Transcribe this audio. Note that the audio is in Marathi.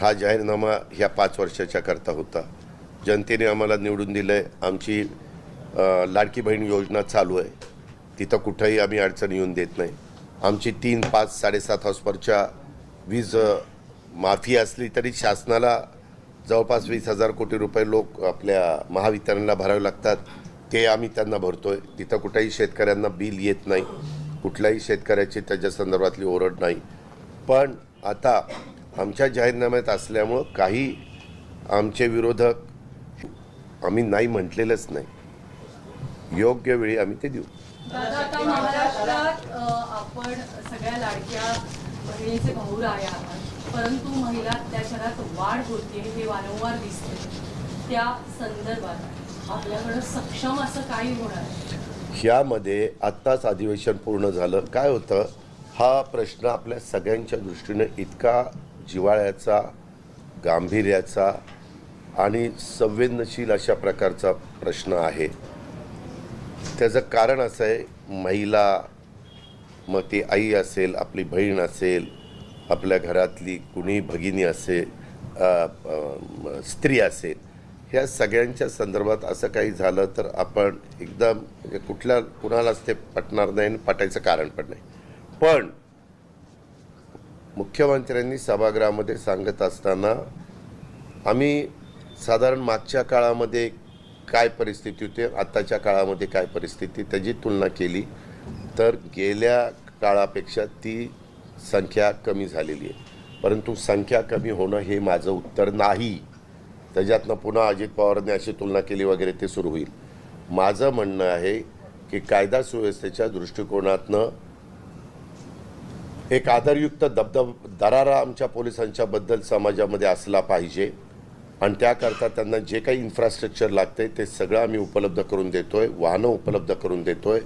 हा जाहीरनामा ह्या पाच वर्षाच्या करता होता. जनतेने आम्हाला निवडून दिलं आहे आमची लाडकी बहीण योजना चालू आहे. तिथं कुठंही आम्ही अडचण येऊन देत नाही. आमची तीन पाच साडेसात हॉस्परच्या वीज माफी असली तरी शासनाला जवळपास वीस हजार कोटी रुपये लोक आपल्या महावितरणला भरावे लागतात. ते आम्ही त्यांना भरतो आहे तिथं कुठेही शेतकऱ्यांना बिल येत नाही. कुठल्याही शेतकऱ्याची त्याच्या संदर्भातली ओरड नाही. पण आता आमच्या जाहीरनाम्यात असल्यामुळं काही आमचे विरोधक आम्ही नाही म्हटलेलंच नाही. योग्य वेळी आम्ही ते देऊ. आपण सगळ्या लाडक्या बहिणीचे परंतु महिला अत्याचारात वाढ होते हे वारंवार दिसते. त्या संदर्भात आपल्याकडं सक्षम असं काही होणार. ह्यामध्ये आत्ताच अधिवेशन पूर्ण झालं. काय होतं? हा प्रश्न आपल्या सगळ्यांच्या दृष्टीनं इतका जिवाळ्याचा गांभीर्याचा आणि संवेदनशील अशा प्रकारचा प्रश्न आहे. त्याचं कारण असं आहे महिला मग ती आई असेल आपली बहीण असेल आपल्या घरातली कुणी भगिनी असेल स्त्री असेल ह्या सगळ्यांच्या संदर्भात असं काही झालं तर आपण एकदम म्हणजे कुठल्या कुणालाच ते पटणार नाही आणि पटायचं कारण पण नाही. पण मुख्यमंत्र्यांनी सभागृहामध्ये सांगत असताना आम्ही साधारण मागच्या काळामध्ये काय परिस्थिती होती आत्ताच्या काळामध्ये काय परिस्थिती त्याची तुलना केली तर गेल्या काळापेक्षा ती संख्या कमी झालेली आहे. परंतु संख्या कमी होणं हे माझं उत्तर नाही. त्याच्यातनं पुन्हा अजित पवारांनी अशी तुलना केली वगैरे ते सुरू होईल. माझं म्हणणं आहे की कायदा सुव्यवस्थेच्या दृष्टिकोनातनं एक आदरयुक्त दबदब दरारा आमच्या पोलिसांच्या बद्दल समाजामध्ये असला पाहिजे. आणि त्याकरता त्यांना जे काही इन्फ्रास्ट्रक्चर लागते ते सगळं आम्ही उपलब्ध करून देतोय वाहनं उपलब्ध करून देतोय.